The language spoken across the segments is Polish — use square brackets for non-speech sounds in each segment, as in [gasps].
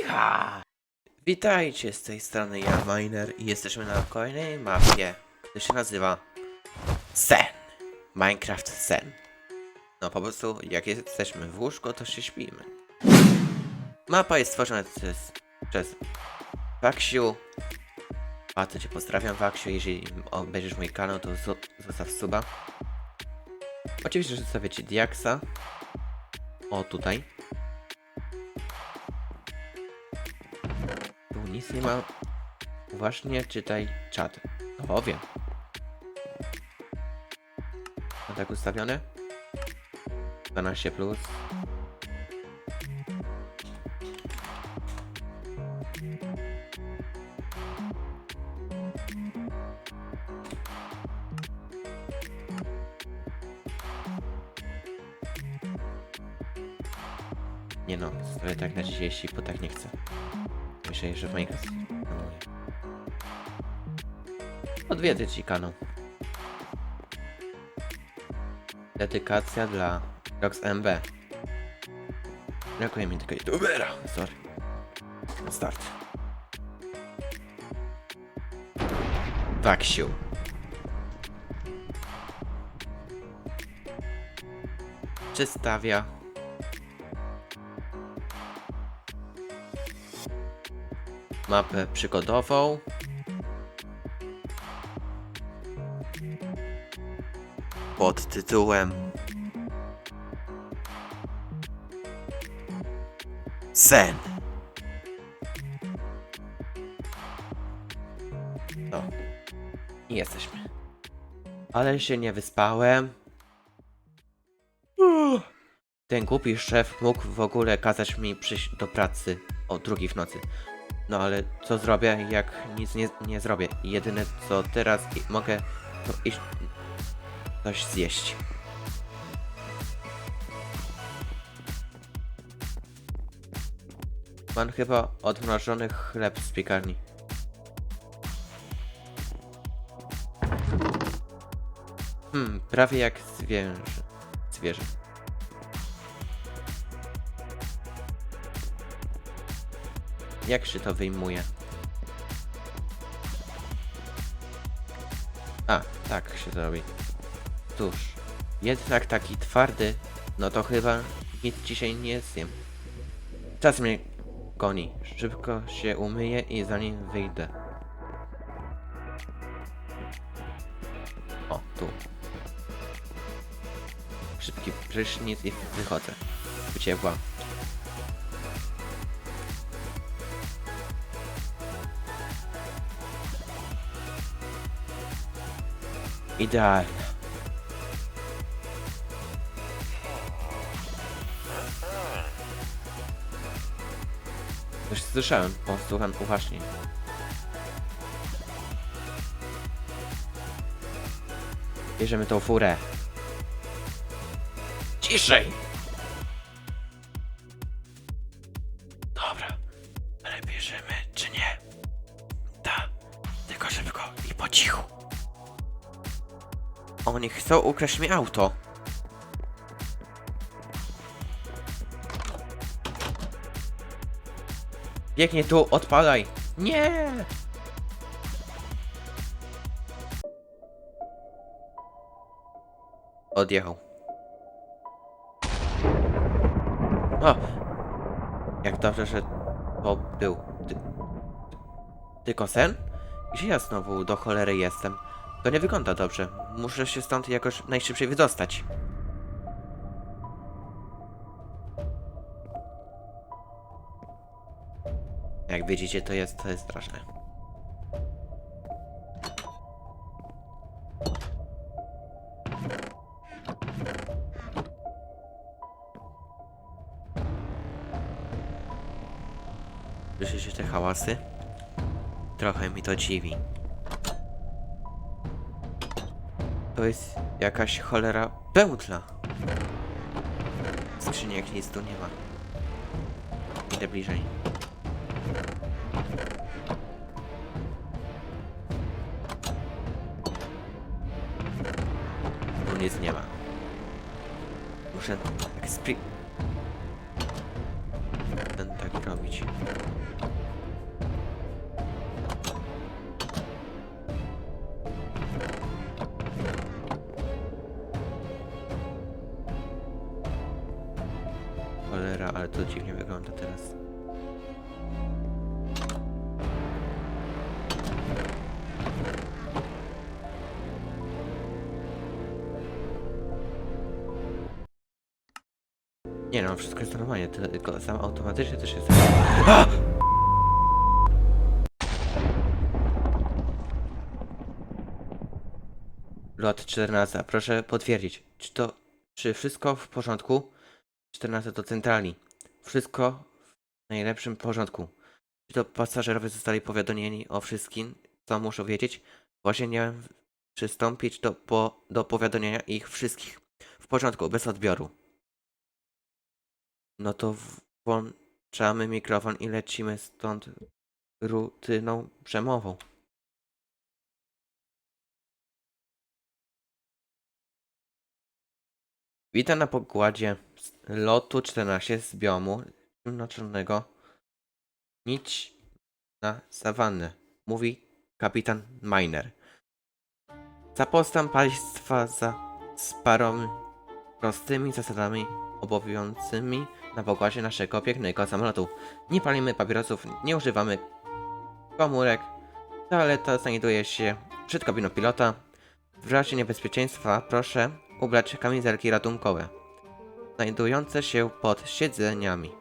Iha! Witajcie, z tej strony ja, Miner, i jesteśmy na kolejnej mapie, która się nazywa Sen. Minecraft Sen. No po prostu, jak jesteśmy w łóżku, to się śpimy. Mapa jest stworzona przez, przez Waksiu. To cię pozdrawiam, Waksiu, jeżeli obejrzysz mój kanał, to zo- zostaw suba. Oczywiście, że zostawię ci Diaksa. O, tutaj. Nic nie ma. Uważnie czytaj czat. To wiem. No tak ustawione? 12 plus. Nie no, ale tak na 30, bo tak nie chcę. Że w Minecraft. planuję. Odwiedzę ci kanał. Dedykacja dla RoxMB. Brakuje mi tylko youtubera. Sorry. Start. Waksiu. Przystawia. Mapę przygodową. Pod tytułem Sen. No. Jesteśmy. Ale się nie wyspałem. Ten głupi szef mógł w ogóle kazać mi przyjść do pracy o drugiej w nocy. No ale co zrobię, jak nic nie, nie zrobię? Jedyne co teraz mogę, to iść coś zjeść. Mam chyba odmrożony chleb z piekarni. Hmm, prawie jak zwierzę. Zwierzę. Jak się to wyjmuje? A, tak się to robi. Cóż, jednak taki twardy, no to chyba nic dzisiaj nie zjem. Czas mnie goni. Szybko się umyję i zanim wyjdę. O, tu. Szybki prysznic i wychodzę. Wyciepła. Idealne. Coś słyszałem, posłucham uważnie. Bierzemy tą furę. Ciszej! Oni chcą ukraść mi auto. Biegnie tu, odpalaj. Nie! Odjechał. O! Jak dobrze, że to był ty, tylko sen? Gdzie ja znowu do cholery jestem? To nie wygląda dobrze. Muszę się stąd jakoś najszybciej wydostać. Jak widzicie, to jest, to jest straszne. Słyszycie te hałasy? Trochę mi to dziwi. To jest jakaś cholera pętla. Skrzyniek nic tu nie ma. Idę bliżej. Tu nic nie ma. Muszę tak spri... Ten tak robi. Nie no, wszystko jest normalnie, tylko sam automatycznie też jest... [gasps] Lot 14, proszę potwierdzić, czy to, czy wszystko w porządku? 14 to centrali. Wszystko w najlepszym porządku. Czy to pasażerowie zostali powiadomieni o wszystkim, co muszą wiedzieć? Właśnie miałem przystąpić do, po, do powiadomienia ich wszystkich. W porządku, bez odbioru. No to włączamy mikrofon i lecimy stąd rutyną przemową. Witam na pokładzie lotu 14 z biomu naczelnego. Nic na sawannę, mówi kapitan Miner. Zapoznam państwa za z paroma prostymi zasadami obowiązującymi na pokładzie naszego pięknego samolotu. Nie palimy papierosów, nie używamy komórek. Toaleta znajduje się przed kabiną pilota. W razie niebezpieczeństwa proszę ubrać kamizelki ratunkowe, znajdujące się pod siedzeniami.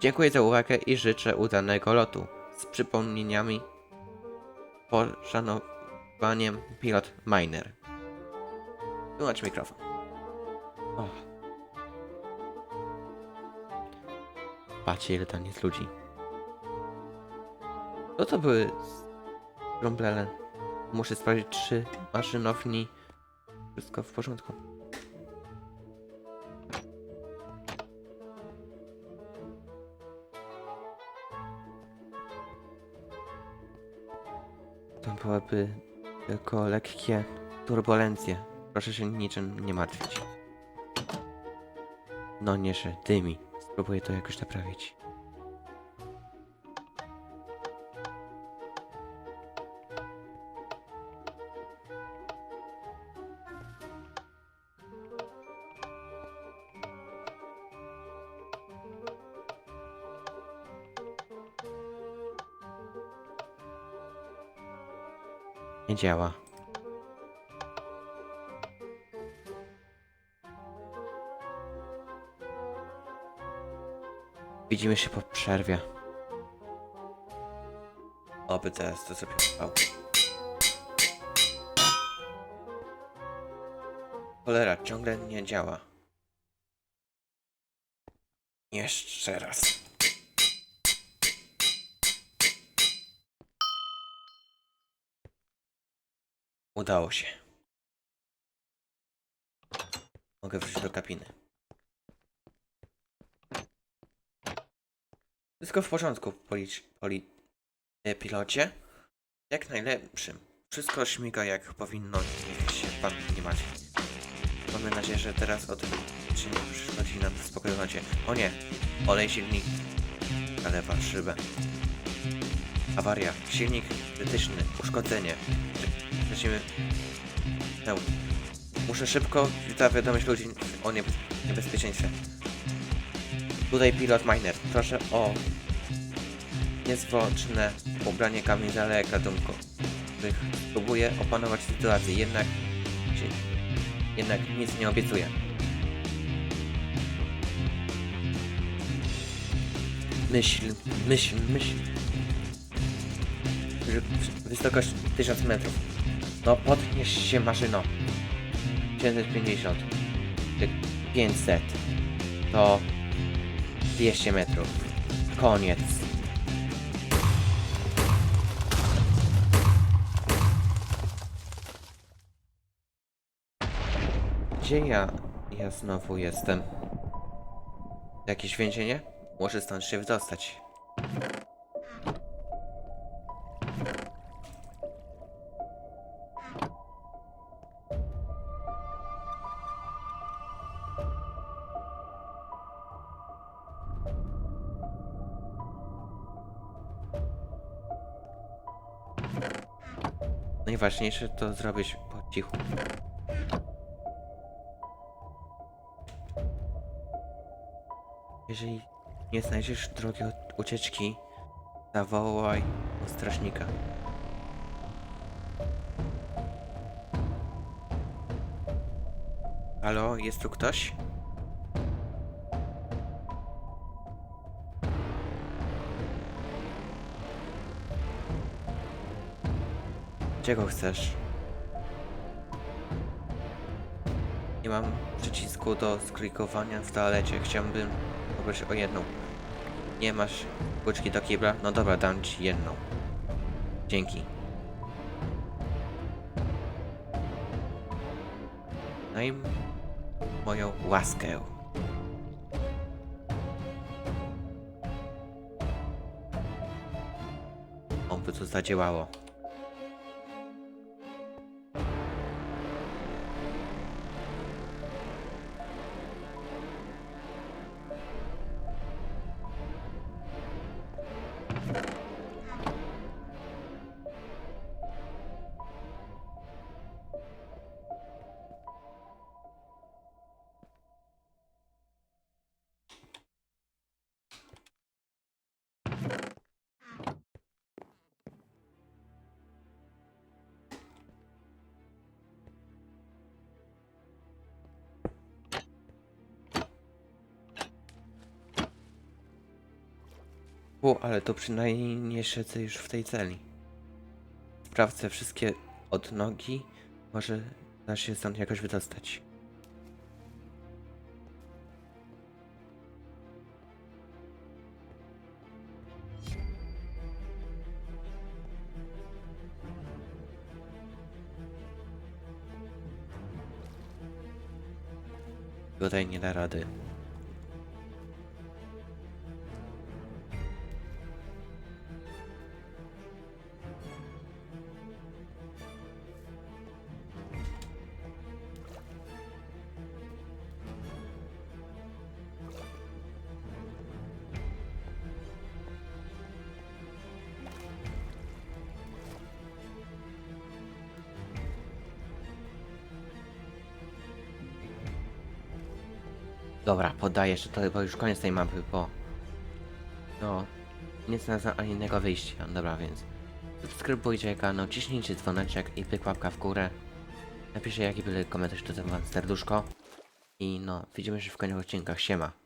Dziękuję za uwagę i życzę udanego lotu. Z przypomnieniami poszanowaniem pilot Miner. Wyłącz mikrofon. O. Patrzcie ile tam jest ludzi. Co to były rumblele? Muszę sprawdzić czy maszynowni wszystko w porządku. To byłyby tylko lekkie turbulencje. Proszę się niczym nie martwić. No nie, że dymi. Spróbuję to jakoś naprawić. Nie działa. Widzimy się po przerwie. Oby teraz to sobie. Cholera, ciągle nie działa. Jeszcze raz. Udało się. Mogę wrócić do kabiny. Wszystko w porządku, poli, poli, e, pilocie. Jak najlepszym. Wszystko śmiga jak powinno. Się pan nie macie. Mamy nadzieję, że teraz od czy nie przychodzi nam w spokoju. O nie! Olej silnik. Zalewa szybę. Awaria. Silnik krytyczny. Uszkodzenie. Lecimy. No. Muszę szybko zawiadomić ludzi o niebe- niebezpieczeństwie. Tutaj pilot miner. Proszę o niezwłoczne ubranie kamizelek ratunkowych. Próbuję opanować sytuację, jednak jednak nic nie obiecuję. Myśl, myśl, myśl. Wy- Wysokość 1000 metrów. No podnieś się maszyno. 750. Ty- 500. To 200 metrów. Koniec. Gdzie ja? Ja znowu jestem. Jakieś więzienie? Muszę stąd się wydostać. Najważniejsze to zrobić po cichu. Jeżeli nie znajdziesz drogi od ucieczki, zawołaj strażnika. Halo, jest tu ktoś? Czego chcesz? Nie mam przycisku do sklikowania w toalecie. Chciałbym poprosić o jedną. Nie masz kluczki do kibla? No dobra, dam ci jedną. Dzięki. Daj moją łaskę. Oby to zadziałało. U, ale to przynajmniej nie siedzę już w tej celi. Sprawdzę wszystkie odnogi. Może da się stąd jakoś wydostać. Tutaj nie da rady. Dobra, poddaję się to, bo już koniec tej mapy, bo... No... Nie znalazłem ani innego wyjścia. Dobra, więc... Subskrybujcie kanał, ciśnijcie dzwoneczek i pyk łapka w górę. Napiszcie jaki był komentarz, to wam serduszko. I no, widzimy się w kolejnych odcinkach. Siema.